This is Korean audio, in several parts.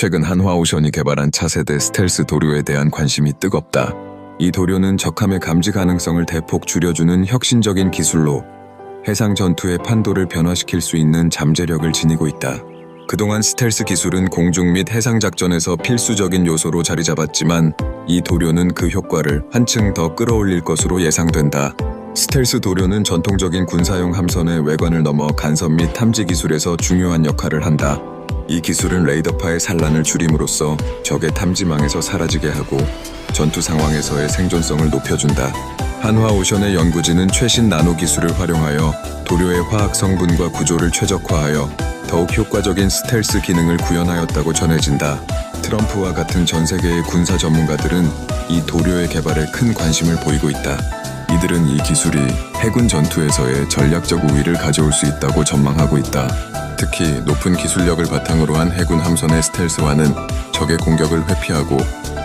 최근 한화오션이 개발한 차세대 스텔스 도료에 대한 관심이 뜨겁다. 이 도료는 적함의 감지 가능성을 대폭 줄여주는 혁신적인 기술로 해상 전투의 판도를 변화시킬 수 있는 잠재력을 지니고 있다. 그동안 스텔스 기술은 공중 및 해상 작전에서 필수적인 요소로 자리 잡았지만 이 도료는 그 효과를 한층 더 끌어올릴 것으로 예상된다. 스텔스 도료는 전통적인 군사용 함선의 외관을 넘어 간섭 및 탐지 기술에서 중요한 역할을 한다. 이 기술은 레이더파의 산란을 줄임으로써 적의 탐지망에서 사라지게 하고 전투 상황에서의 생존성을 높여준다. 한화오션의 연구진은 최신 나노 기술을 활용하여 도료의 화학 성분과 구조를 최적화하여 더욱 효과적인 스텔스 기능을 구현하였다고 전해진다. 트럼프와 같은 전 세계의 군사 전문가들은 이 도료의 개발에 큰 관심을 보이고 있다. 이들은 이 기술이 해군 전투에서의 전략적 우위를 가져올 수 있다고 전망하고 있다. 특히 높은 기술력을 바탕으로 한 해군 함선의 스텔스와는 적의 공격을 회피하고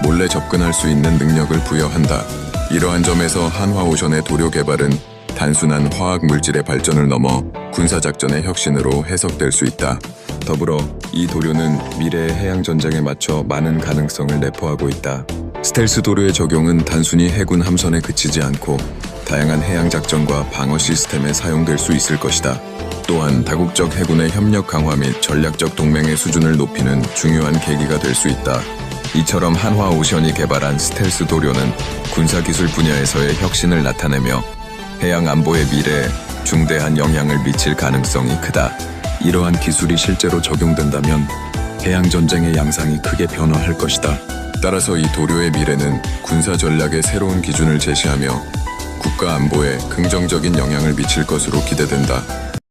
몰래 접근할 수 있는 능력을 부여한다. 이러한 점에서 한화오션의 도료 개발은 단순한 화학 물질의 발전을 넘어 군사작전의 혁신으로 해석될 수 있다. 더불어 이 도료는 미래의 해양 전쟁에 맞춰 많은 가능성을 내포하고 있다. 스텔스 도료의 적용은 단순히 해군 함선에 그치지 않고 다양한 해양 작전과 방어 시스템에 사용될 수 있을 것이다. 또한 다국적 해군의 협력 강화 및 전략적 동맹의 수준을 높이는 중요한 계기가 될 수 있다. 이처럼 한화 오션이 개발한 스텔스 도료는 군사기술 분야에서의 혁신을 나타내며 해양 안보의 미래에 중대한 영향을 미칠 가능성이 크다. 이러한 기술이 실제로 적용된다면 해양 전쟁의 양상이 크게 변화할 것이다. 따라서 이 도료의 미래는 군사 전략의 새로운 기준을 제시하며 국가 안보에 긍정적인 영향을 미칠 것으로 기대된다.